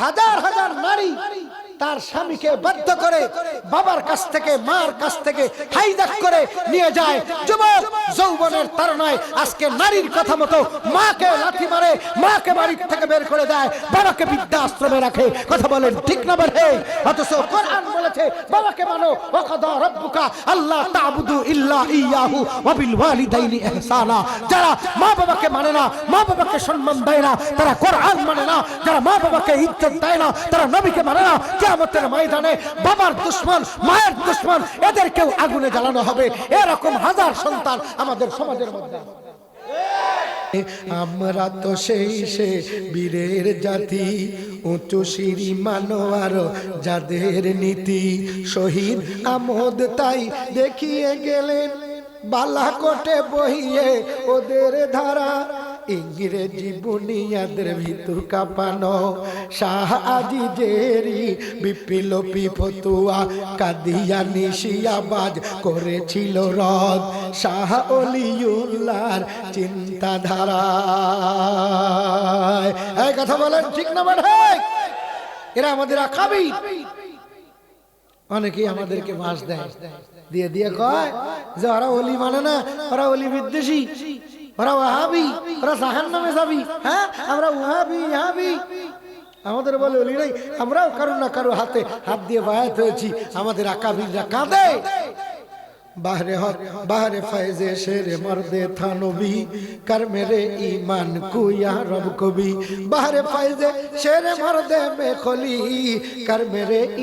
হাজার হাজার নারী তার স্বামীকে বাধ্য করে বাবার কাছ থেকে, মার কাছ থেকে হাইদাক করে নিয়ে যায়। যুবক, যৌবনের তারনায় আজকে নারীর কথা মতো মাকে লাথি মারে, মাকে বাড়ির থেকে বের করে দেয়, বাবাকে বৃদ্ধাশ্রমে রাখে। কথা বলেন, ঠিক না বলে? অথচ কোরআন বলেছে, বাবাকে মানো, ওয়াকাদা রাব্বুকা আল্লাহ তা'বুদু ইল্লা ইয়াহু ওয়া বিল ওয়ালিদাইনি ইহসানা। যারা মা বাবাকে মানে না, মা বাবাকে সম্মান দেয় না, তারা কোরআন মানে না, যারা মা বাবাকে ইজ্জত দেয় না, তারা নবীকে মানে না কিয়ামতের ময়দানে বাবার দুশমন, মায়ের দুশমন, এদেরকেও আগুনে জ্বালানো হবে। এরকম হাজার সন্তান আমাদের সমাজের মধ্যে আমরা তো সেই সে বীরের জাতি, উঁচু সিঁড়ি মানোয়ার যাদের নীতি শহীদ আমোদ তাই দেখিয়ে গেলেন। বালাকোটে বহিয়ে ওদের ধারা ইংরেজি বুনিয়াদের ভিতর কাঁপানো। শাহ আজিজেরি বিপ্লবী ফতুয়া কাদিয়া নিশিয়াবাজ করেছিল রদ। শাহ অলিউল্লার চিন্তাধারা এই কথা বলেন, ঠিক না মানে এরা আমাদের আকাবি। অনেকেই আমাদেরকে মাস দেয়। দিয়ে দিয়ে কয় যে ওরা অলি মানে না, ওরা অলি বিদ্বেষী। ওরা ওয়াহাবি, ওরা জাহান নামে যাবি হ্যাঁ? আমরা ওয়াহাবি ইহাবি আমাদের বলে ওলি নাই, আমরাও কারও না কারও হাতে হাত দিয়ে বায়াত হয়েছি, আমাদের আকাবিররা কাঁদে। বাহরে হক, বাহরে ফায়জে শেরে মর্দে থানবি, কর মেরে ঈমান কুয়া রব কবি। বাহরে ফায়জে শেরে মর্দে মে খলি কর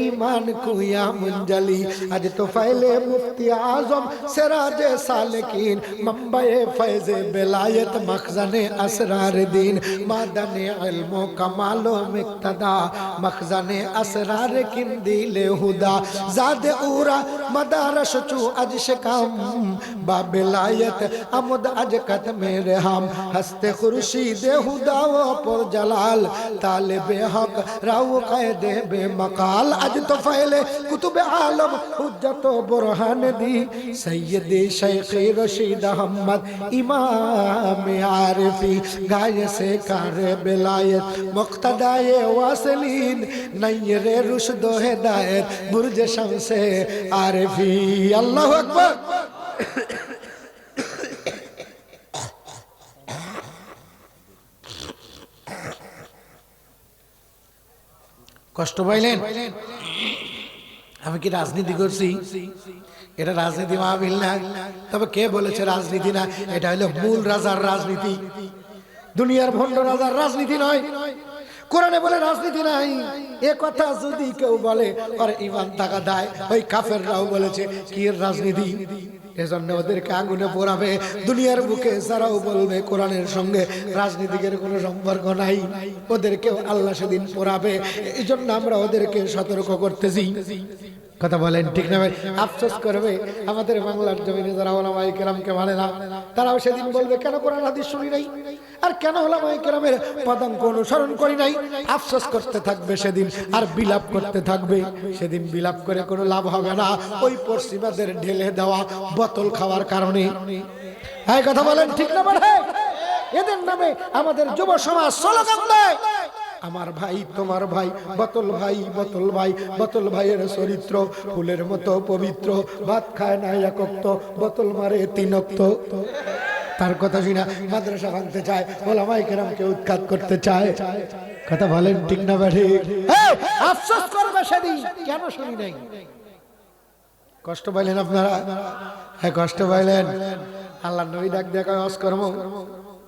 ঈমান কুয়া মুঞ্জলি আজ তো ফাইলে মুফতি আজম, সিরাজে সালেকিন, মুম্বাই ফায়জে বেলায়েত মখজানে আসরার দিন। মাদানে ইলম ও কামাল ও মুক্তদা, মখজানে আসরার কিন্দিলে হুদা। জাদে উরা, মদারস চু আজ शिकम बाबिलायत अमुद अजकत मेरे हम हस्ते खुर्शीद हुदा व पर जलाल तालिब हक राव कैदे बे मकाल अज तो फैले कुतुब आलम हुज्जत व बुरहान दी सैयद शेख रशीद अहमद इमाम आरिफी गाय से कार बिलायत मुक्तदाए वासलीन नैरे रुशद व हिदायत बुर्ज शमसे आरिफी अल्लाह আকবর। কষ্ট পাইলেন? আমি কি রাজনীতি করছি? এটা রাজনীতি মাহবিল না। তবে কে বলেছে রাজনীতি না? এটা হলো মূল রাজার রাজনীতি। দুনিয়ার ভণ্ড রাজার রাজনীতি নয়। কোরআনে বলে রাজনীতি নাই। এ কথা যদি কেউ বলে, আর ইমান টাকা দেয়। ওই কাফেররাও বলেছে, কি রাজনীতি? এজন্য ওদেরকে আগুনে পোড়াবে। দুনিয়ার বুকে যারাও বলবে কোরআনের সঙ্গে, রাজনীতিকের কোনো সম্পর্ক নাই। ওদেরকেও আল্লাহ সেদিন পোড়াবে। এই জন্য আমরা ওদেরকে সতর্ক করতেছি। কথা বলেন, ঠিক না ভাই? আফসোস করবে আমাদের বাংলার জমিনে যারা ওলামাই কেরামকে মানে না, তারাও সেদিন বলবে, কেন কোরআন হাদিস শুনি নাই? আর কেন ওলামাই কেরামের পদাঙ্ক অনুসরণ করি নাই? আফসোস করতে থাকবে সেদিন, আর বিলাপ করতে থাকবে। সেদিন বিলাপ করে কোনো লাভ হবে না, ওই পশ্চিমাদের ঢেলে দেওয়া বোতল খাওয়ার কারণে। হ্যাঁ কথা বলেন, ঠিক না বলে এদের নামে আমাদের যুব সমাজ স্লোগান দেয়। আমার ভাই, তোমার ভাই, বতল ভাই বতল ভাই, বতল ভাইয়ের চরিত্র, ফুলের মতো পবিত্র, ভাত খায় না একক্ত, বতল মারে তিনক্ত তার কথা শুনা মাদ্রাসা ভাঙতে চায় বলা ওলামাই কেরামকে উৎখাত করতে চায়। কথা বলেন ঠিক না বাড়ি আফসোস করবে সেদিন, কেন শুনি নাই? কষ্ট পাইলেন আপনারা? হ্যাঁ কষ্ট পাইলেন। আল্লাহ নবী ডাক দেখা অস্কর্ম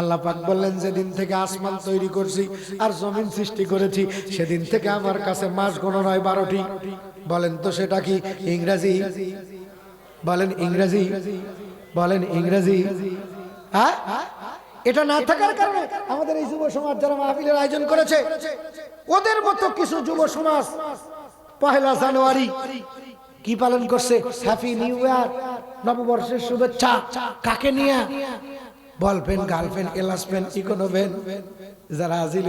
আল্লাহ পাক বললেন, যেদিন থেকে আসমান তৈরি করছি আর জমিন সৃষ্টি করেছি, সেদিন থেকে আমার কাছে মাস গণনায় বারোটি। বলেন তো সেটা কি? ইংরেজি? বলেন ইংরেজি। বলেন ইংরেজি। হ্যাঁ এটা না থাকার কারণে আমাদের এই যুব সমাজ যারা মাহফিলের আয়োজন করেছে, ওদের মতো কিছু যুব সমাজ পহেলা জানুয়ারি কি পালন করছে? হ্যাপি নিউ ইয়ার নববর্ষের শুভেচ্ছা। কাকে নিয়ে? বল পেন গার্লফ্রেন্ড এলাস পেন, ইকোনো পেন। যারা আসিল,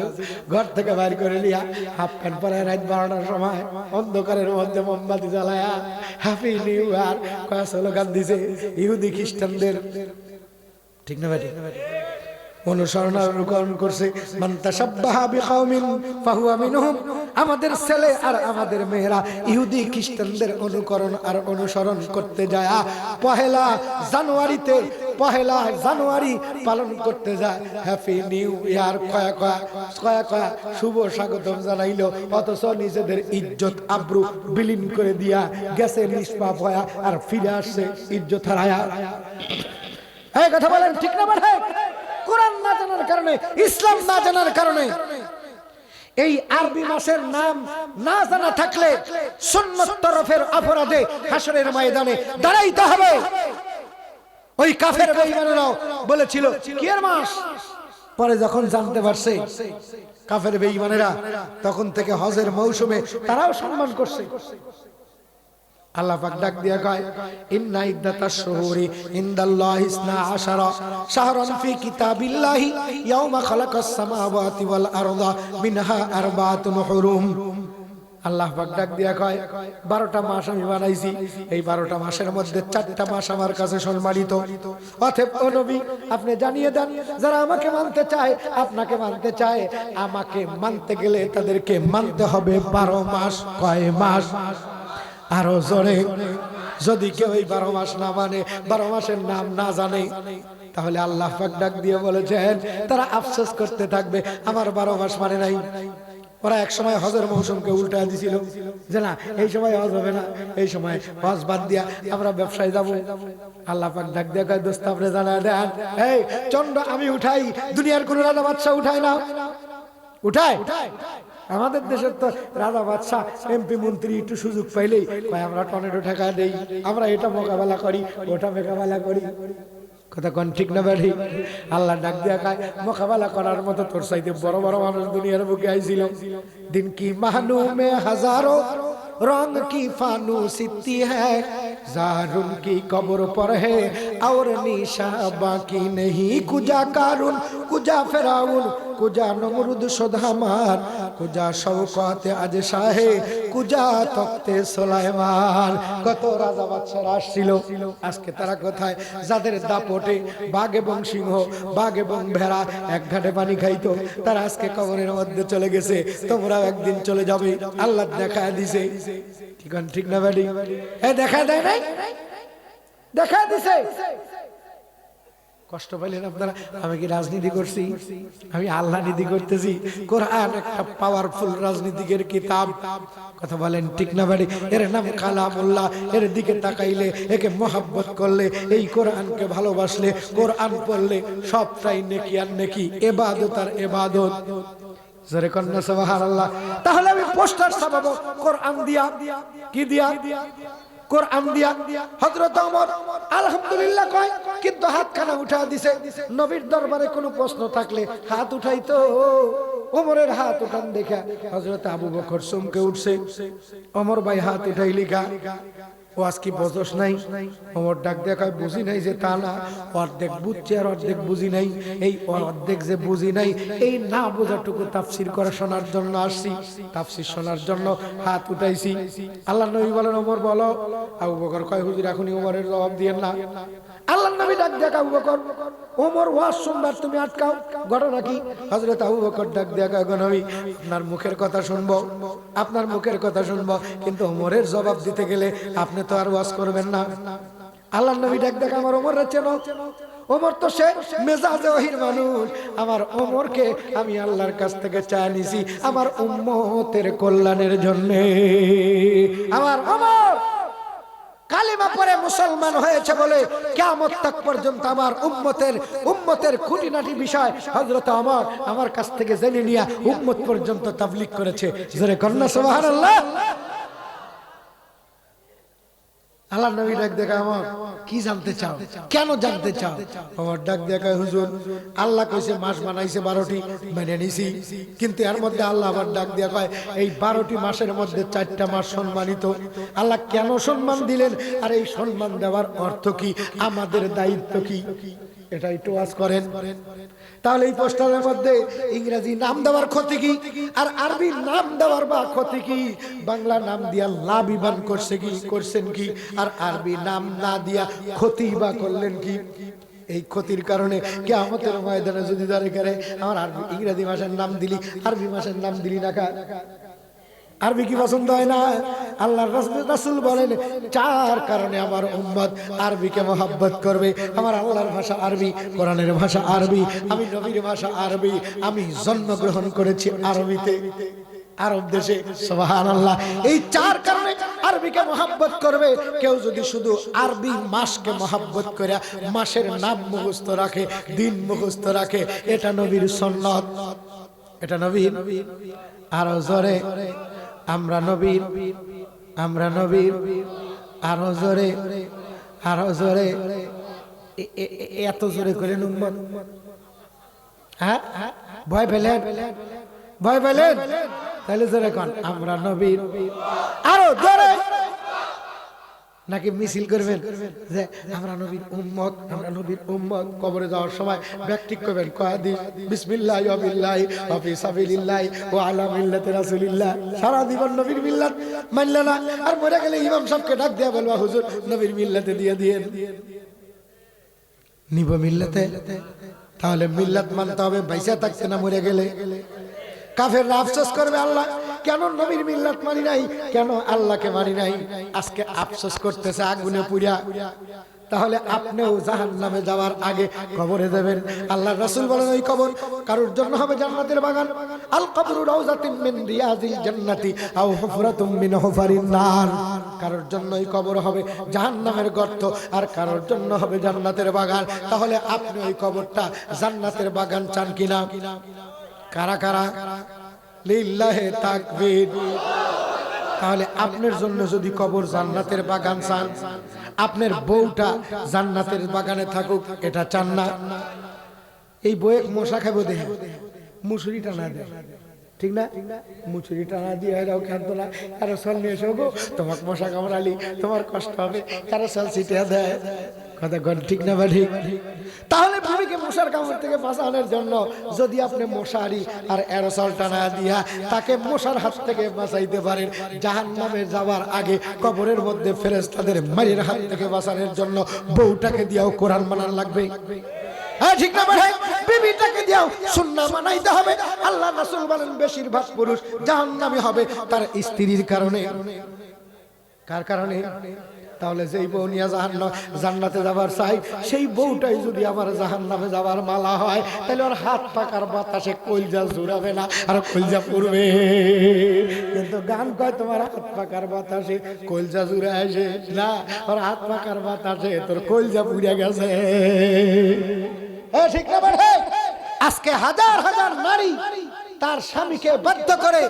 ঘর থেকে বাইর করে নিয়া হাফ প্যান্ট পরে রাত বারোটার সময় অন্ধকারের মধ্যে মোমবাতি জ্বালায়া হ্যাপি নিউ ইয়ার কয়া স্লোগান দিছে ইহুদি খ্রিস্টানদের। ঠিক না ভাই? ঠিক না ভাই অনুসরণ অনুকরণ করছে আমাদের ছেলে আর আমাদের মেয়েরা ইহুদি খ্রিস্টানদের অনুকরণ আর অনুসরণ করতে যায়। পহেলা জানুয়ারিতে পহেলা জানুয়ারি পালন করতে যায়। হ্যাপি নিউ ইয়ার কয়া কয়া কয়া কয়া, শুভ স্বাগতম জানাইলো। অথচ নিজেদের ইজ্জত আব্রু বিলীন করে দিয়া গেছে নিষ্পাপ হয়া আর ফিরে আসছে ইজ্জত হারায়া। এই কথা বলেন, ঠিক না বাঠে কোরআন না জানার কারণে, ইসলাম না জানার কারণে, এই আরবি মাসের নাম না জানা থাকলে সুন্নত তরফের অপরাধে হাসরের ময়দানে দাঁড়াইতে হবে। ওই কাফের বেঈমানেরাও বলেছিল কি এর মাস? পরে যখন জানতে পারছে কাফের বেঈমানেরা তখন থেকে হজের মৌসুমে তারাও সম্মান করছে। আল্লাহ পাক ডাক দিয়া কয় ইন্না ইদ্দাতাশ শুহুরি ইনদাল্লাহি ইসনা আশারা শাহরান ফি কিতাবিল্লাহি ইয়াউমা খালাকাস সামাওয়াতি ওয়াল আরদা মিনহা আরবাতুন হুরুম। আল্লাহ পাক ডাক দিয়া কয়, বারোটা মাস আমি বানাইছি। এই বারোটা মাসের মধ্যে চারটা মাস আমার কাছে সম্মানিত। আপনি জানিয়ে দেন, যারা আমাকে মানতে চায়, আপনাকে মানতে চায়। আমাকে মানতে গেলে তাদেরকে মানতে হবে বারো মাস। কয় মাস? আরও জোরে। যদি কেউ এই বারো মাস না মানে বারো মাসের নাম না জানে, তাহলে আল্লাহ ডাক দিয়ে বলেছেন, তারা আফসোস করতে থাকবে, আমার বারো মাস মানে নাই। ওরা এক সময় হজের মৌসুমকে উল্টা দিছিল। যে না, এই সময় হজ হবে না, এই সময় হজ বাদ দিয়া আমরা ব্যবসায় যাব। আল্লাহ পাক ডাক দিয়ে কয়, দোস্ত, আপনি জানা দেন। এই, চন্ড আমি উঠাই, দুনিয়ার কোন রাজা বাদশা উঠাই না। উঠায়? আমাদের দেশের তো রাজা বাদশাহ, এমপি মন্ত্রী একটু সুযোগ পাইলেই আমরা টনেটো টাকা দেই, আমরা এটা মোকাবেলা করি, ওটা মোকাবেলা করি। কথা কোন ঠিক না বাড়ি আল্লাহ ডাক দিয়া খায় মোকাবেলা করার মতো তোর সাইতে বড় বড় মানুষ দুনিয়ার বুকে আইছিল দিন কি মাহনু মে হাজারো রং কি ফানু সিদ্ধি হ্যায় জারুন কি কবর पर है और निशा बाकी नहीं कुजा कारुन कुजा फिराउन কুজা নমরুদ সোধামার কুজা শৌকতে আজ শাহে কুজা তক্তে সোলাইমান। কত রাজা বাচ্চারা আসছিল। আজকে তারা কোথায়? যাদের দাপটে বাঘ এবং সিংহ, বাঘ এবং ভেড়া এক ঘাটে পানি খাইতো। তারা আজকে কবরের মধ্যে চলে গেছে। তোমরাও একদিন চলে যাবে। আল্লাহ দেখা দিছে। ঠিক ঠিক না বাড়ি এ দেখা দেয় নাই? দেখা দিছে? কষ্ট পাইলেন আপনারা? আমি কি রাজনীতি করছি? আমি আল্লাহ নীতি করতেছি। কোরআন একটা পাওয়ারফুল রাজনীতিকের কিতাব। কথা বলেন ঠিক না বাড়ি? এর নাম কালামুল্লাহ। এর দিকে তাকাইলে একে মহাব্বত করলে, এই কোরআনকে ভালোবাসলে, কোরআন পড়লে সবটাই নেকি আর নেকি। এবাদত আর এবাদত। জোরে কন্যা আল্লাহ তাহলে আমি পোস্টার ছাপাবো। কোরআন দিয়া। কি দিয়া? কোরআন দিয়া হযরত ওমর আলহামদুলিল্লাহ কয়, কিন্তু হাত খানা উঠা দিছে। নবীর দরবারে কোনো প্রশ্ন থাকলে হাত উঠাইতো। ওমরের হাত উঠান দেখা হযরত আবু বকর চমকে উঠছে। ওমর ভাই হাত উঠাই লিখা ও আজকে বজস নাই? ওমর ডাক দেখায় বুঝি নাই যে তা না, অর্ধেক বুঝছে আর অর্ধেক বুঝি নাই। এই অর্ধেক যে বুঝি নাই, এই না বোঝাটুকু তাফসির করা শোনার জন্য আসছি। তাফসির শোনার জন্য হাত উঠাইছি। আল্লাহ নবী বলেন, ওমর, বলো। আবু বকর কয়, হুজুর, এখনই ওমরের জবাব দিয়েন না। আল্লাহ নবী ডাক দেখ আবু বকর ওমর, ওয়াজ শুনবার তুমি আটকাও। ঘটনা কি? হযরত আবু বকর ডাক দেখ নবী, আপনার মুখের কথা শুনব, আপনার মুখের কথা শুনব, কিন্তু ওমরের জবাব দিতে গেলে আপনি তো আর ওয়াজ করবেন না। আল্লাহ নবী ডাক দেখ আমার ওমর চেনো? ওমর তো সে মেজাজে ওহির মানুষ। আমার ওমরকে আমি আল্লাহর কাছ থেকে চায় নিছি, আমার উম্মতের কল্যাণের জন্য। আমার ওমর কালিমা পরে মুসলমান হয়েছে বলে কেমন তাক পর্যন্ত আমার উম্মতের উম্মতের খুঁটিনাটি বিষয় হজরত আমার আমার কাছ থেকে জেনে নিয়ে উম্মত পর্যন্ত তাবলিক করেছে। জোরে আল্লাহ নবী ডাক দেখা আমার, কি জানতে চাও? কেন জানতে চাও? আমার ডাক দেখা হুজুর, আল্লাহ কইছে মাস বানাইছে বারোটি, মেনে নিছি। কিন্তু এর মধ্যে আল্লাহ আবার ডাক দিয়া কয় এই বারোটি মাসের মধ্যে চারটা মাস সম্মানিত। আল্লাহ কেন সম্মান দিলেন? আর এই সম্মান দেওয়ার অর্থ কি? আমাদের দায়িত্ব কি? এটা একটু ওয়াজ করেন। তাহলে এই পোস্টারের মধ্যে ইংরেজি নাম দেওয়ার ক্ষতি কি? আর আরবি নাম দেওয়ার বা ক্ষতি কি? বাংলা নাম দিয়া লাভিবান করছে কি, করছেন কি? আর আরবি নাম না দিয়া ক্ষতি বা করলেন কি? এই ক্ষতির কারণে কে আমাদের ময়দানে যদি দাঁড়িয়ে আমার আরবি ইংরেজি ভাষার নাম দিলি, আরবি ভাষার নাম দিলি না কা আরবি কি পছন্দ হয় না? আল্লাহ রাসুল বলেন, চার কারণে আমার উম্মত আরবিকে মহাব্বত করবে। আমার আল্লাহর ভাষা আরবি, কোরআনের ভাষা আরবি, আমি নবীর ভাষা আরবি, আমি জন্মগ্রহণ করেছি আরবিতে। আরব দেশে সোহান আল্লাহ এই চার কারণে আরবিকে মহাব্বত করবে। কেউ যদি শুধু আরবি মাসকে মহাব্বত করে, মাসের নাম মুখস্থ রাখে, দিন মুখস্থ রাখে, এটা নবীর সন্ন্যত এটা নবীর আরও জোরে। আমরা নবীর আমরা নবীর। আরও জোরে আরও জোরে। এত জোরে করে নুম্বন হ্যাঁ? ভয় পেলেন? ভয় পেলেন? তাহলে জোরে কন, আমরা নবীর। আরও জোরে। নাকি মিছিল করবেন? যে আমরা নবীর উম্মত আমরা নবীর উম্মত কবরে যাওয়ার সময় ব্যাকটিক করবেন। কয়াদি বিসমিল্লাহ ওয়াবিল্লাহ ওয়া ফি সাবিলিল্লাহ ওয়া আলা মিল্লাতি রাসূলিল্লাহ। সারা জীবন নবীর মিল্লাত মানলে না। আর মরে গেলে ইমাম সাহেবকে ডাক দিয়া বলবা হুজুর নবীর মিল্লাতে দিয়ে দিয়েন। নিব মিল্লাতে? তাহলে মিল্লাত মানতে হবে বাইসা থাকছে না মরে গেলে। কাফের আফসোস করবে আল্লাহ কেন নবীর মিল্লাত মানি নাই? কেন আল্লাহকে মানি নাই? আজকে আফসোস করতেছে, আগুনে পুরিয়া তাহলে আপনিও জাহান নামে যাওয়ার আগে কবরে দেবেন আল্লাহ রাসূল বলেন, ওই কবর কারোর জন্য হবে? জান্নাতের বাগান। আল কবরু রাউজাতিন মিন রিয়াজিল জান্নাতি আও হুফরাতুম মিন হুফারিন নার। কারোর জন্য ওই কবর হবে জাহান্নামের গর্ত, আর কারোর জন্য হবে জান্নাতের বাগান। তাহলে আপনি ওই কবরটা জান্নাতের বাগান চান কিনা? কারা কারা? তাহলে আপনার জন্য যদি কবর জান্নাতের বাগান চান, আপনার বউটা জান্নাতের বাগানে থাকুক, এটা চান না। এই বইয়ে মশা খাব দেহ মুসুরি টানা দেয় ঠিক না? মুচুরি টানা দিয়ে এরাও খেলতো না। সল নিয়ে এসো গো তোমার মশা কামড়ালি তোমার কষ্ট হবে। কারও সল ছিটিয়ে দেয়। কথা গণ ঠিক না বা ঠিক তাহলে ভূমিকে মশার কামড় থেকে বাঁচানোর জন্য যদি আপনি মশারি আর অ্যারোসল টানা দিয়া তাকে মশার হাত থেকে বাঁচাইতে পারেন জাহান নামে যাওয়ার আগে কবরের মধ্যে ফেরেস্তাদের মারির হাত থেকে বাঁচানোর জন্য বউটাকে দিয়াও কোরআন মানার লাগবে। হ্যাঁ না মানাইতে হবে। আল্লাহ হবে তার কার তাহলে যেই বউ নিয়ে জাহান্ন জান্নাতে যাবার চাই, সেই বউটাই যদি আমার জাহান্নামে যাবার মালা হয়, তাহলে ওর হাত পাকার বাতাসে কলজা জুড়াবে না, আর কলজা পড়বে। কিন্তু গান কয়, তোমার হাত পাকার বাতাসে কলজা জুড়ে আসে না, ওর হাত পাকার বাতাসে তোর কলজা পুড়ে গেছে। এ ঠিক না বাড়ে আজকে হাজার হাজার নারী তার স্বামীকে বাধ্য করে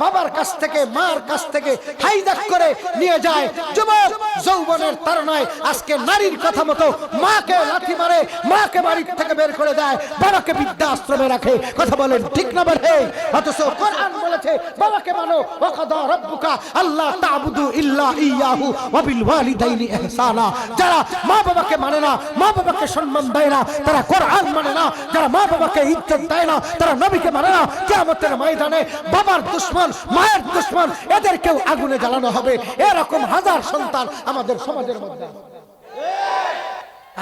বাবার কাছ থেকে, মার কাছ থেকে হাইদাক করে নিয়ে যায়। যুবক, যৌবনের তারনায় আজকে নারীর কথা মতো মাকে লাঠি মারে, মাকে বাড়ির থেকে বের করে দেয়, বাবাকে বৃদ্ধাশ্রমে রাখে। কথা বলেন, ঠিক না বলে? অথচ কোরআন বলেছে, বাবাকে মানো, ওয়াকাদা রাব্বুকা আল্লাহ তা'বুদু ইল্লা ইয়াহু ওয়া বিল ওয়ালিদাইনি ইহসানা। যারা মা বাবাকে মানে না, মা বাবাকে সম্মান দেয় না, তারা কোরআন মানে না। যারা মা বাবাকে ইজ্জত দেয় না, তারা নবীকে মানে না। কিয়ামতের ময়দানে বাবার দুশ্মন, মায়ের দুশ্মন, এদেরকেও আগুনে জ্বালানো হবে। এরকম হাজার সন্তান আমাদের সমাজের মধ্যে।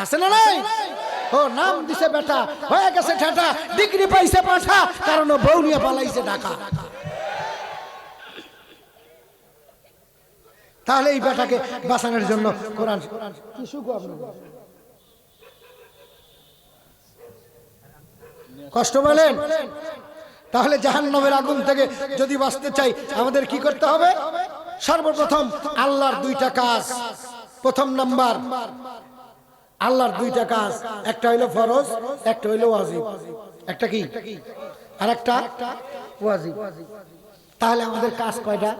আছে। না নাই? ও, নাম দিছে বেটা। হয়ে গেছে ঠেটা। ডিগ্রি পাইছে পাঠা। কারণ ও বউ নিয়ে পালাইছে ঢাকা। তাহলে এই বেটাকে বাঁচানোর জন্য কোরআন কি সুখ আপনার কষ্ট বলেন? তাহলে জাহান্নামের আগুন থেকে যদি বাঁচতে চাই, আমাদের কি করতে হবে? সর্বপ্রথম আল্লাহর দুইটা কাজ। প্রথম নাম্বার, আল্লাহর দুইটা কাজ। একটা হইল ফরজ, একটা হইল ওয়াজিব। একটা কি? আর একটা ওয়াজিব। তাহলে আমাদের কাজ কয়টা?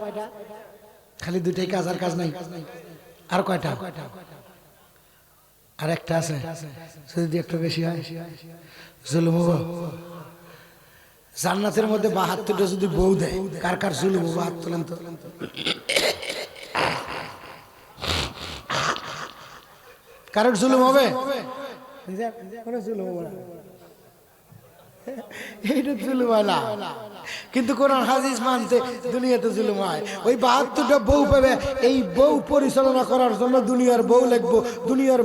খালি দুইটাই কাজ, আর কাজ নাই? আর কয়টা? আর একটা আছে। যদি একটু বেশি হয়। জুলুম জান্নাতের মধ্যে বাহাত্তরটা যদি বউ দেয়, কার কার জুলুম হব হাত তোলেন কারোর জুলুম হবে? জুলুম হবে এইটা জুলুম হয় না। কিন্তু দুনিয়াতে জুলুম হয়। ওই বাহাত্তরটা বউ পাবে, এই বউ পরিচালনা করার জন্য দুনিয়ার বউ লিখব দুনিয়ার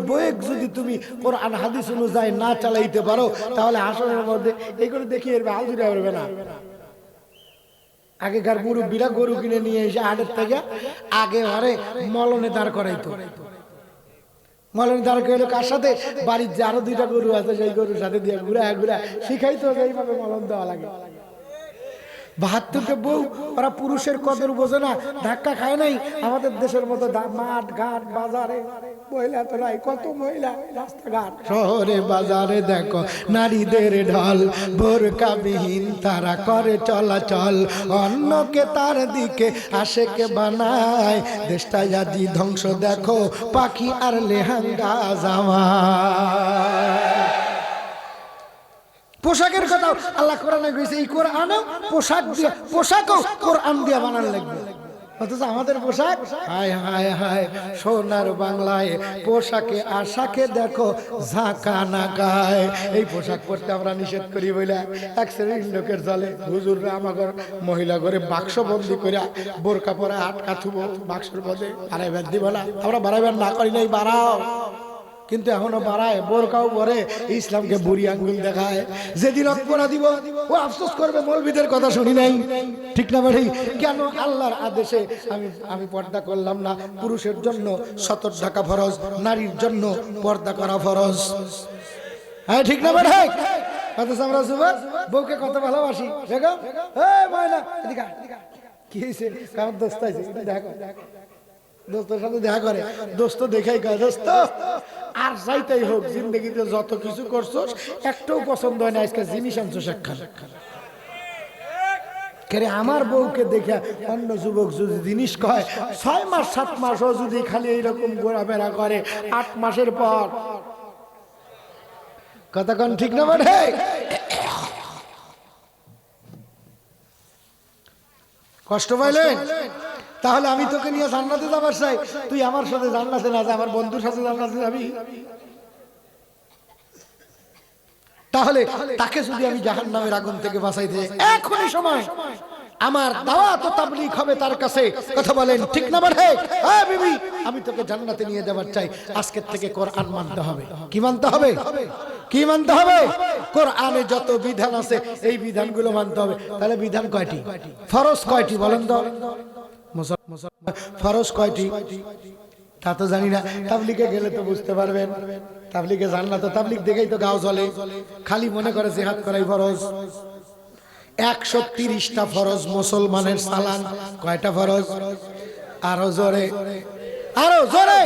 যদি তুমি কোরআন হাদিস অনুযায়ী না চালাইতে পারো, তাহলে আসনের মধ্যে এইগুলো দেখিয়ে এর হাল পারবে না। আগেকার মুরব্বীরা গরু কিনে নিয়ে এসে হাটের থেকে আগে ঘরে মলনে দাঁড় করাইতো। মলন দাঁড় কইলো, কার সাথে? বাড়ির যে আরও দুইটা গরু আছে, সেই গরুর সাথে দিয়ে ঘুরা ঘুরা। শিখাইতো এইভাবে মলন দেওয়া লাগে। বাহাত্তরটা বউ, ওরা পুরুষের কদর বোঝে না, ধাক্কা খায় নাই। আমাদের দেশের মতো মাঠ, ঘাট, বাজারে শহরে বাজারে দেখো, নারীদের ঢল তারা করে চলাচল। অন্যকে তার দিকে বানায় দেশটা ধ্বংস, দেখো, পাখি আর লেহাঙ্গা জামা পোশাকের কথা আল্লাহ কোরআনে এই কোরআনও পোশাক দিয়ে, পোশাকও কোরআন দিয়ে বানানো লাগবে। অথচ আমাদের পোশাক? হায় হায় হায়, সোনার বাংলায় পোশাকে আশাকে দেখো ঝাঁকা না গায়। এই পোশাক পরতে আমরা নিষেধ করি বলে এক শ্রেণির লোকের জলে হুজুররা আমাদের মহিলা করে বাক্স বন্দি করে বোরকা পরে আটকা থুব, বাক্সের মধ্যে বাড়াইবার দিব না। আমরা বাড়াইবার না করি নাই, বাড়াও। কিন্তু এখনও বাড়ায়, বোরকাও পরে, ইসলামকে বুড়ি আঙ্গুল দেখায়। যেদিন অপরা দিব, ও আফসোস করবে, মৌলবিদের কথা শুনি নাই। ঠিক না ভাই কেন আল্লাহর আদেশে আমি আমি পর্দা করলাম না? পুরুষের জন্য সতর ঢাকা ফরজ, নারীর জন্য পর্দা করা ফরজ। হ্যাঁ ঠিক না ভাই অথচ আমরা যুবক বউকে কত ভালোবাসি। দেখো? এদিকে। কি হয়েছে কারণ দোস্ত দেখো। দোস্তের সাথে দেখা করে। দোস্ত দেখাই দোস্ত, আর হোক, জিন্দগিতে যত কিছু একটাও পছন্দ হয় না, আজকে জিনিস আনছো কেরে, আমার বউকে দেখে অন্য যুবক যদি জিনিস কয়, ছয় মাস, সাত মাসও যদি খালি এইরকম ঘোরাফেরা করে, আট মাসের পর। কতক্ষণ ঠিক না বটে? কষ্ট পাইলেন? তাহলে আমি তোকে নিয়ে জান্নাতে যাবার চাই। তুই আমার সাথে জান্নাতে না যা, আমার বন্ধুর সাথে জান্নাতে যাবি। তাহলে তাকে যদি আমি জাহান নামের আগুন থেকে বাঁচাইতে এখনই সময়, আমার দাওয়াত ও তাবলীগ হবে তার কাছে। কথা বলেন, ঠিক না বলে? হ্যাঁ বিবি, আমি তোকে জান্নাতে নিয়ে যাবার চাই। আজকের থেকে কোরআন মানতে হবে। কি মানতে হবে? কি মানতে হবে? কোরআনে যত বিধান আছে, এই বিধানগুলো মানতে হবে। তাহলে বিধান কয়টি? ফরজ কয়টি বলেন তো? ফরজ কয়টি? তা তো জানি না। তাবলিগে গেলে তো বুঝতে পারবেন। তাবলিগে জান না তো তাবলিগ দেখেই তো গাও চলে খালি মনে করে জেহাদ করাই ফরজ। একশো তিরিশটা ফরজ মুসলমানের সালান কয়টা ফরজ? আরও জোরে। আরও জোরে!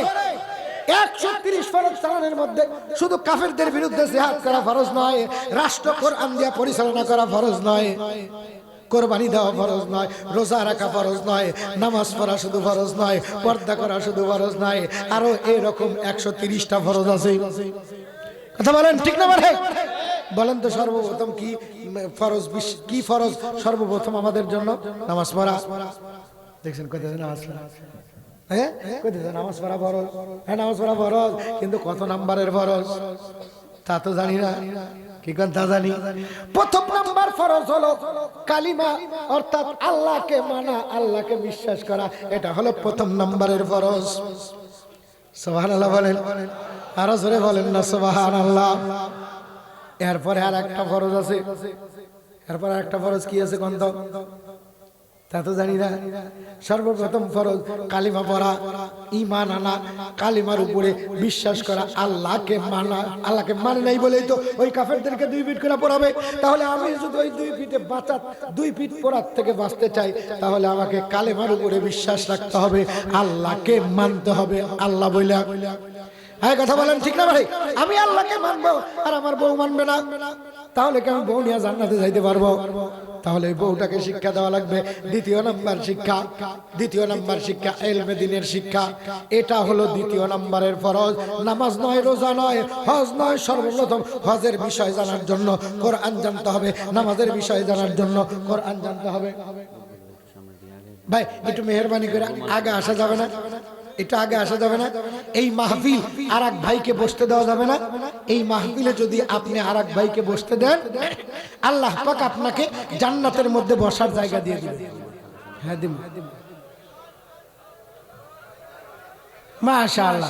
একশো তিরিশ ফরজ চালানের মধ্যে শুধু কাফেরদের বিরুদ্ধে জেহাদ করা ফরজ নয়, রাষ্ট্র কোরআন দিয়া পরিচালনা করা ফরজ নয়। কোরবানি দেওয়া ফরজ নয়, রোজা রাখা ফরজ নয়, নামাজ পড়া শুধু ফরজ নয়, পর্দা করা শুধু ফরজ নয়, আরও এরকম একশো তিরিশটা ফরজ আছে। কথা বলেন, ঠিক না বলে? বলেন তো সর্বপ্রথম কি ফরজ কি ফরজ সর্বপ্রথম আমাদের জন্য? নামাজ পড়া। দেখছেন, কত নামাজ পড়া। হ্যাঁ? নামাজ পড়া ফরজ। হ্যাঁ নামাজ পড়া ফরজ, কিন্তু কত নাম্বারের ফরজ? তা তো জানি না। কি তা জানি? প্রথম নাম্বার ফরজ হলো কালিমা, অর্থাৎ আল্লাহকে মানা, আল্লাহকে বিশ্বাস করা। এটা হলো প্রথম নাম্বারের ফরজ। সোহান আল্লাহ বলেন। আরও জোরে বলেন না সোহান আল্লাহ এরপরে আর একটা ফরজ আছে। এরপর আর একটা ফরজ কি আছে কন্ত তা তো জানি না। সর্বপ্রথম ফরজ কালিমা পড়া ইমান আনা, কালিমার উপরে বিশ্বাস করা, আল্লাহকে মানা, আল্লাহকে মানে নাই বলেই তো ওই কাফেরদেরকে দুই ফিট করে পড়াবে। তাহলে আমি যদি ওই দুই ফিটে বাঁচা, দুই ফিট পড়ার থেকে বাঁচতে চাই, তাহলে আমাকে কালেমার উপরে বিশ্বাস রাখতে হবে, আল্লাহকে মানতে হবে। আল্লাহ বইলা। হ্যাঁ কথা বলেন ঠিক না ভাই? আমি আল্লাহকে মানবো, আর আমার বউ মানবে না। তাহলে কি আমি বউ নিয়ে জান্নাতে যাইতে পারব? তাহলে বউটাকে শিক্ষা দেওয়া লাগবে। দ্বিতীয় নাম্বার শিক্ষা। দ্বিতীয় নাম্বার শিক্ষা, এলমে দিনের শিক্ষা। এটা হলো দ্বিতীয় নাম্বারের ফরজ। নামাজ নয়, রোজা নয়, হজ নয়, সর্বপ্রথম হজের বিষয় জানার জন্য কোরআন জানতে হবে। নামাজের বিষয় জানার জন্য কোরআন জানতে হবে। ভাই, একটু মেহরবানি করে আগে আসা যাবে না? একটু আগে আসা যাবে না। এই মাহফিল আর এক ভাইকে বসতে দেওয়া যাবে না। এই মাহফিলে যদি আপনি আর এক ভাইকে বসতে দেন, আল্লাহ পাক আপনাকে জান্নাতের মধ্যে বসার জায়গা দিয়ে দিবে। হ্যাঁ দিন মাশাআল্লাহ।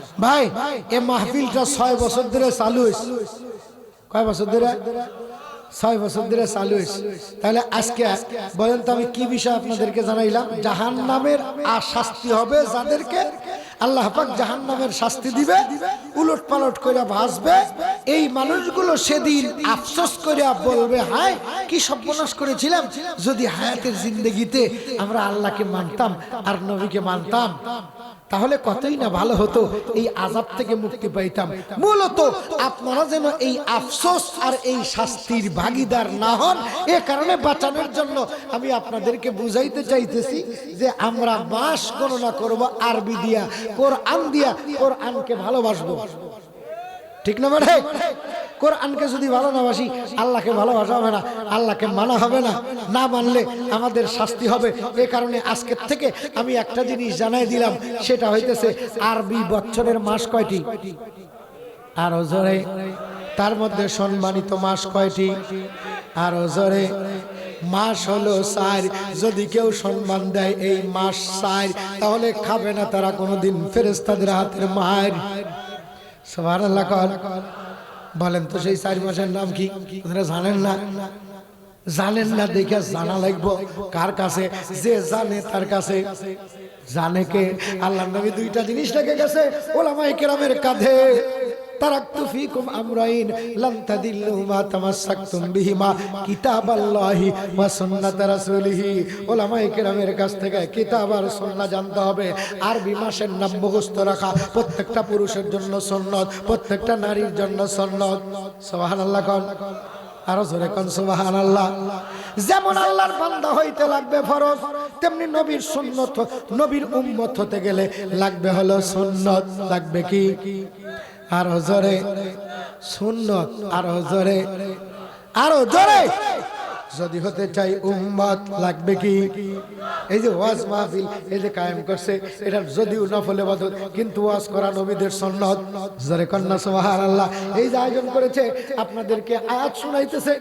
ভাই, এ মাহফিলটা ছয় বছর ধরে চালু হয়েছে। কয় বছর ধরে? ছয় বছর ধরে চালু হয়েছে। তাহলে আজকে বলেন তো আমি কি বিষয় আপনাদেরকে জানাইলাম? জাহান নামের আর শাস্তি হবে যাদেরকে আল্লাহ পাক জাহান নামের শাস্তি দিবে উলট পালট করে ভাসবে। এই মানুষগুলো সেদিন আফসোস করে বলবে, হায় কি সর্বনাশ করেছিলাম? যদি হায়াতের জিন্দগিতে আমরা আল্লাহকে মানতাম আর নবীকে মানতাম, তাহলে কতই না ভালো হতো? এই আজাব থেকে মুক্তি পাইতাম। মূলত আপনারা যেন এই আফসোস আর এই শাস্তির ভাগিদার না হন। এ কারণে বাঁচানোর জন্য আমি আপনাদেরকে বুঝাইতে চাইতেছি যে আমরা মাস গণনা করব আরবি দিয়া কোর কোরআন দিয়া কোর কোরআনকে ভালোবাসবো। ঠিক না মানে? কোরআনকে যদি ভালো না বাসি আল্লাহকে ভালোবাসা হবে না, আল্লাহকে মানা হবে না না মানলে আমাদের শাস্তি হবে। এ কারণে আজকের থেকে আমি একটা জিনিস জানাই দিলাম, সেটা হইতেছে আরবি বছরের মাস কয়টি? আর জোরে, তার মধ্যে সম্মানিত মাস কয়টি? আর জোরে, মাস হলো সার যদি কেউ সম্মান দেয় এই মাস সার তাহলে খাবে না তারা কোনোদিন ফেরেস্তাদের হাতের মায়ের। সবার আল্লাহ বলেন তো সেই চার মাসের নাম কি? আপনারা জানেন না? জানেন না, দেখে জানা লাগবো কার কাছে? যে জানে তার কাছে। জানে কে? আল্লাহ নবী দুইটা জিনিস রেখে গেছে ওলামাই কেরামের কাঁধে। তারাকতু ফিকুম আমরাইন লান তাদিল্লু মা তামাসসাকতুম বিহিমা। কিতাবাল্লাহি ওয়া সুন্নাত রাসূলিহি। ওলামায়ে কেরামের কাছ থেকে কিতাব আর সুন্নাহ জানতে হবে। আরবি মাসের নাম মুখস্থ রাখা প্রত্যেকটা পুরুষের জন্য সুন্নত, প্রত্যেকটা নারীর জন্য সুন্নত। সুবহানাল্লাহ কোন। আরও জোরে কোন সুবহানাল্লাহ। যেমন আল্লাহর বান্দা হইতে লাগবে ফরজ, তেমনি নবীর সুন্নত, নবীর উম্মত হতে গেলে লাগবে হলো সুন্নত। লাগবে কি? আরও জোরে সুন্নত আরও জোরে আরও জোরে যদি হতে চাই উম্মত, লাগবে কি? এই যে ওয়াজ মাহফিল, এই যে কায়েম করছে এটা যদিও নফলে বদল কিন্তু ওয়াজ করা নবীদের সন্ন্যত। জোরে কন্যা, সুবহানাল্লাহ। এই যে আয়োজন করেছে, আপনাদেরকে আয়াত শুনাইতেছে,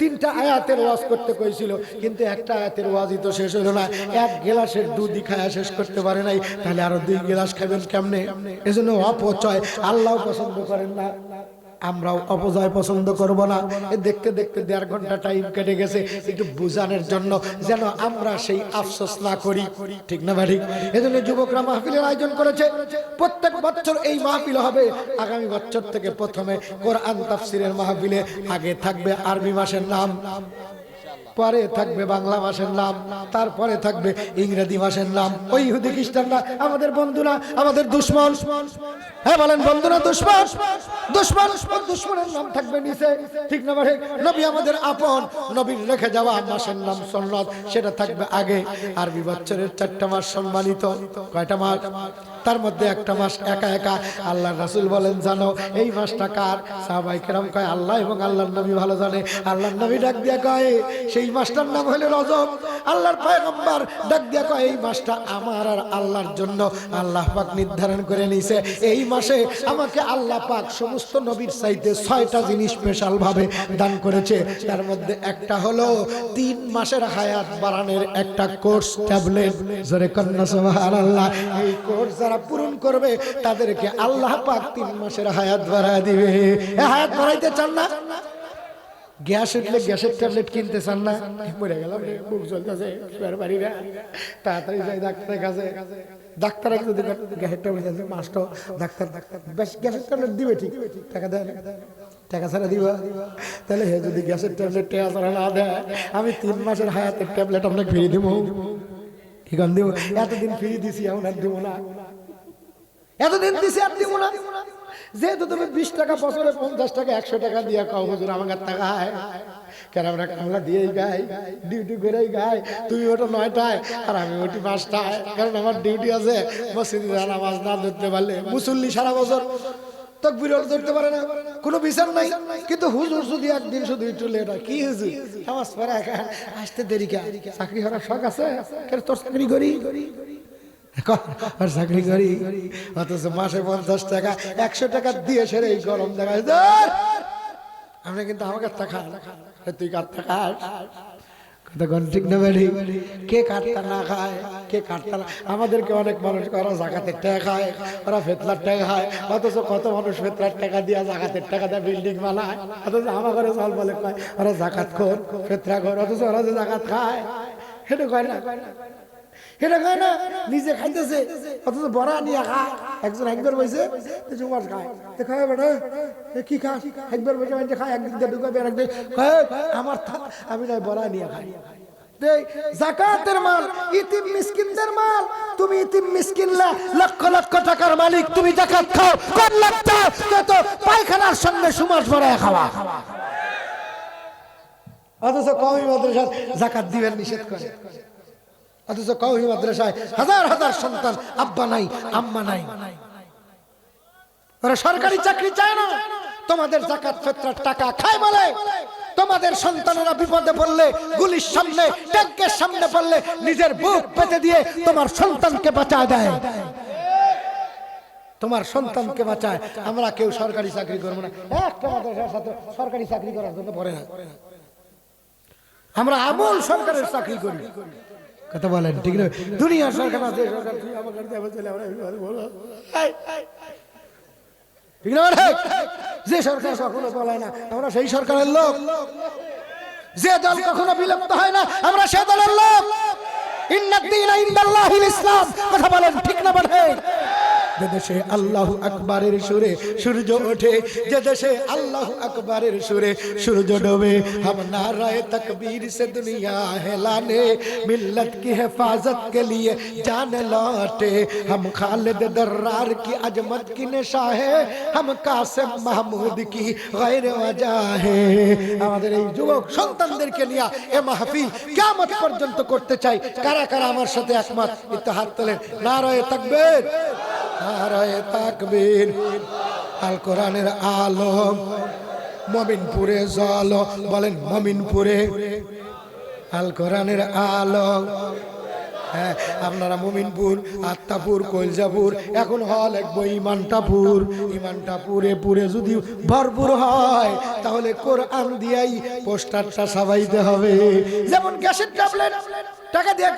তিনটা আয়াতের ওয়াজ করতে কইছিল, কিন্তু একটা আয়াতের ওয়াজই তো শেষ হলো না। এক গেলাসের দুধই খায়া শেষ করতে পারে নাই, তাহলে আরও দুই গেলাস খাবেন কেমনে? এজন্য অপচয়, আল্লাহ পছন্দ করেন না। আমরাও অপজয় পছন্দ করব না। দেখতে দেখতে দেড় ঘণ্টা টাইম কেটে গেছে একটু বুঝানোর জন্য যেন আমরা সেই আফসোস না করি। ঠিক না ভাই? এজন্য যুবকরা মাহফিলের আয়োজন করেছে। প্রত্যেক বছর এই মাহফিল হবে। আগামী বছর থেকে প্রথমে কোরআন তাফসিরের মাহফিলে আগে থাকবে আরবি মাসের নাম। পরে থাকবে বাংলা মাসের নাম, তারপরে থাকবে ইংরেজি মাসের নাম। ওই ইহুদি খ্রিস্টানরা, আমাদের বন্ধুরা, আমাদের দুশ্মন। হ্যাঁ বলেন, বন্ধুরা, দুশ্মন? দুশ্মন দুশ্মনের নাম থাকবে নিচে। ঠিক না ভাই নবী আমাদের আপন। নবীর রেখে যাওয়া মাসের নাম সন্ন্যত, সেটা থাকবে আগে। আরবি বছরের চারটা মাস সম্মানিত। কয়টা মাস? তার মধ্যে একটা মাস একা একা আল্লাহ রাসুল বলেন, জানো, এই মাসটা কার? সাহাবাই কেরাম কয়, আল্লাহ এবং আল্লাহর নবী ভালো জানে। আল্লাহর নবী ডাক দিয়া কয়, সেই মাসটার নাম হলো রজব। আল্লাহর পয়গম্বর ডাক দিয়া কয়, এই মাসটা আমার আর আল্লাহর জন্য আল্লাহ পাক নির্ধারণ করে নিছে। এই মাসে আমাকে আল্লাহ পাক সমস্ত নবীর চাইতে ছয়টা জিনিস স্পেশাল ভাবে দান করেছে। তার মধ্যে একটা হলো তিন মাসের হায়াত বাড়ানোর একটা কোর্স ট্যাবলেট। জোরে কন্যা, সুবহানাল্লাহ। এই কোর্স যারা পূরণ করবে, তাদেরকে আল্লাহ পাক তিন মাসের হায়াত বাড়ায় দিবে। হায়াত বাড়াইতে চান না? গ্যাস উঠলে গ্যাসের ট্যাবলেট কিনতে চান না? মরে গেলাম বুক চলতেছে শুয়ার বাড়ি রে। তাড়াতাড়ি যাই, ডাক্তারের কাছে। ডাক্তার যদি গ্যাসের ট্যাবলেট আছে মাস্টার ডাক্তার ডাক্তার গ্যাসের ট্যাবলেট দিবে ঠিক। টাকা দেয়? টাকা ছাড়া দিবা। তাহলে হে যদি গ্যাসের ট্যাবলেট টাকা ছাড়া না দেয়, আমি তিন মাসের হায়াতের ট্যাবলেট আপনাকে ফিরিয়ে দিব। কি কান দিব? এতদিন ফিরিয়ে দিছি, এখন আর দিব না। এতদিন দিছি আর দিব না। যেহেতু তুমি বিশ টাকা বছরে পঞ্চাশ টাকা, একশো টাকা দিয়ে কাউ হুজুর আমার টাকা কেন আমরা কামলা দিয়েই গাই, ডিউটি করেই গাই, তুমি ওটা নয়টায় আর আমি ওটি পাঁচটায়। কারণ আমার ডিউটি আছে, মসজিদে নামাজ না ধরতে পারলে মুসল্লি সারা বছর তকবির ধরতে পারে না। কোনো বিচার নাই। কিন্তু হুজুর যদি একদিন শুধু একটু লেট হয়, কি হুজুর? পরে একা, আসতে দেরি চাকরি করার শখ আছে? তোর চাকরি করি? আর চাকরি করি, অথচ মাসে পঞ্চাশ টাকা, একশো টাকা দিয়ে সেরে এই গরম দেখায় আমরা কিন্তু আমাকে তুই কার কে কাটতা না খায়? কে আমাদেরকে অনেক মানুষ ওরা টাকা খায়। ওরা টাকা খায়। অথচ কত মানুষ ফেতলার টাকা দিয়ে জাকাতের টাকা বিল্ডিং অথচ চল বলে কয়, ওরা জাকাত ফেতরা অথচ ওরা জাকাত খায়। কয় না। এটা খায় না, নিজে খাইতেছে, অথচ বড়া নিয়ে খায় একজন একবার বসে খায়। খায় বেটা কি খাস? একবার বসে মানে খায়, একদিন একদিন আমার আমি নয় বড়া নিয়ে খাই। মাল তুমি ইতিম লক্ষ লক্ষ মালিক, তুমি অথচ জাকাত দিবেন নিষেধ করে। অথচ কৌহি মাদ্রাসায়, হাজার হাজার সন্তান, আব্বা নাই, আম্মা নাই। ওরা সরকারি চাকরি চায় না। তোমাদের জাকাত, ফেতরার টাকা খায় বলে। তোমাদের সন্তানেরা বিপদে পড়লে, গুলির সামনে, ট্যাঙ্কের সামনে পড়লে, নিজের বুক পেতে দিয়ে তোমার সন্তানকে বাঁচায় দেয়। তোমার সন্তানকে বাঁচায়। আমরা কেউ সরকারি চাকরি করব না। একটা মাদ্রাসার সাথে সরকারি চাকরি করার জন্য পড়ে না। আমরা আমল সরকারের চাকরি করি। কথা বলেন, ঠিক না? দুনিয়া সরকার আছে সরকার তুই আমার গাড়িতে আমার চলে আমরা বলো। ঠিক না ঠিক? যে সরকার কখনো বলায় না, আমরা সেই সরকারের লোক। যে দল কখনো বিলুপ্ত হয় না, আমরা সে দলের লোক। ইন্নাদ্দিন ইন্দাল্লাহিল ইসলাম। কথা বলেন, ঠিক না বলে যে দেশে আল্লাহ আকবরের সুরে সূর্য ওঠে, যে দেশে আল্লাহ আকবরের সুরে সূর্য ডোবে हम नाराय तकबीर से दुनिया हिलाने मिल्लत की हिफाजत के लिए जान लौटे हम खालिद दर्रार की अजमत की नशा है हम कासिम महमूद की गैर वजह है আমাদের এই যুবক সন্তানদেরকে নিয়ে এ মাহফিল কিয়ামত পর্যন্ত করতে চাই। কারা কারা আমার সাথে একমত? ইত্তেহাদ তোলেন। নারায় তাকবীর। আল্লাহ নারায়ে তাকবীর। আল কোরআনের আলম মমিনপুরে জল, বলেন মমিনপুরে। আল কোরআনের আলম হ্যাঁ আপনারা মুমিনপুর, আত্মাপুর, কলজাপুর, এখন হল একবো ইমানটাপুর। ইমানটাপুরে পুরে যদি ভরপুর হয়, তাহলে কোরআন দিয়াই পোস্টারটা সাবাইতে হবে। যেমন গ্যাসের ট্যাবলেট, টাকা দিয়ে